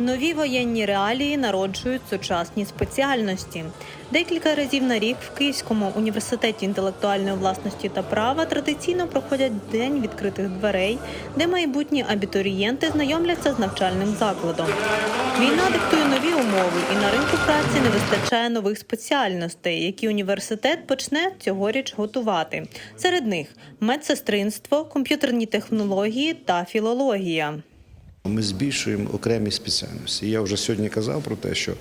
Нові воєнні реалії народжують сучасні спеціальності. Декілька разів на рік в Київському університеті інтелектуальної власності та права традиційно проходять день відкритих дверей, де майбутні абітурієнти знайомляться з навчальним закладом. Війна диктує нові умови, і на ринку праці не вистачає нових спеціальностей, які університет почне цьогоріч готувати. Серед них медсестринство, комп'ютерні технології та філологія. Ми збільшуємо окремі спеціальності. Я вже сьогодні казав про те, що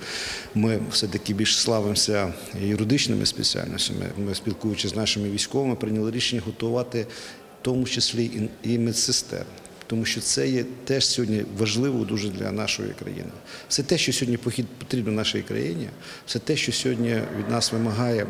ми все-таки більш славимося юридичними спеціальностями. Ми, спілкуючись з нашими військовими, прийняли рішення готувати в тому числі і- медсестер. Тому що це є теж сьогодні важливо дуже для нашої країни. Все те, що сьогодні похід потрібно нашій країні, все те, що сьогодні від нас вимагає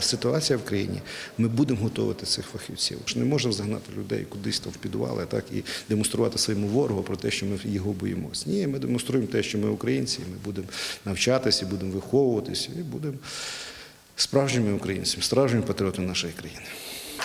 ситуація в країні, ми будемо готувати цих фахівців. Не можемо загнати людей кудись там в підвали, так і демонструвати своєму ворогу про те, що ми його боїмося. Ні, ми демонструємо те, що ми українці, ми будемо навчатися, будемо виховуватися, і будемо справжніми українцями, справжніми патріотами нашої країни.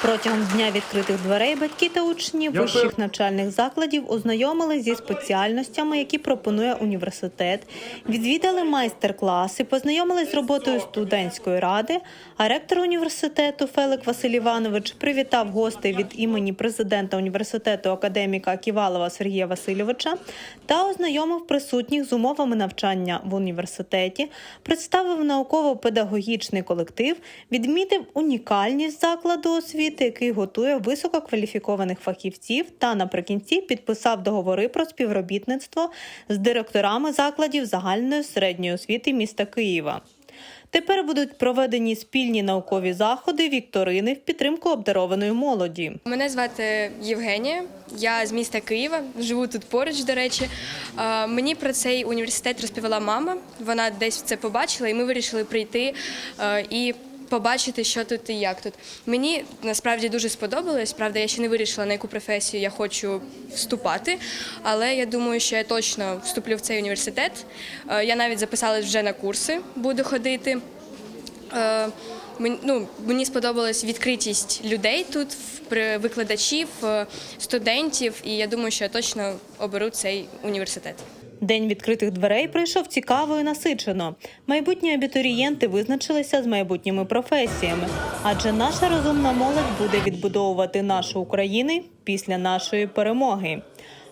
Протягом дня відкритих дверей батьки та учні вищих навчальних закладів ознайомились зі спеціальностями, які пропонує університет, відвідали майстер-класи, познайомились з роботою студентської ради. А ректор університету Фелик Василь Іванович привітав гостей від імені президента університету академіка Ківалова Сергія Васильовича та ознайомив присутніх з умовами навчання в університеті, представив науково-педагогічний колектив, відмітив унікальність закладу освіти, який готує висококваліфікованих фахівців, та наприкінці підписав договори про співробітництво з директорами закладів загальної середньої освіти міста Києва. Тепер будуть проведені спільні наукові заходи вікторини в підтримку обдарованої молоді. Мене звати Євгенія. Я з міста Києва, живу тут поруч, до речі. Мені про цей університет розповіла мама. Вона десь це побачила, і ми вирішили прийти і побачити, що тут і як тут. Мені насправді дуже сподобалось. Правда, я ще не вирішила, на яку професію я хочу вступати, але я думаю, що я точно вступлю в цей університет. Е, Я навіть записалась вже на курси, буду ходити. Е, ну, мені сподобалась відкритість людей тут, викладачів, е, студентів, і я думаю, що я точно оберу цей університет. День відкритих дверей пройшов цікаво і насичено. Майбутні абітурієнти визначилися з майбутніми професіями, адже наша розумна молодь буде відбудовувати нашу Україну після нашої перемоги.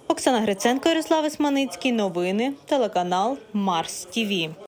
Оксана Гриценко, Ярослав Ісманицький. Новини. Телеканал Марс Тіві.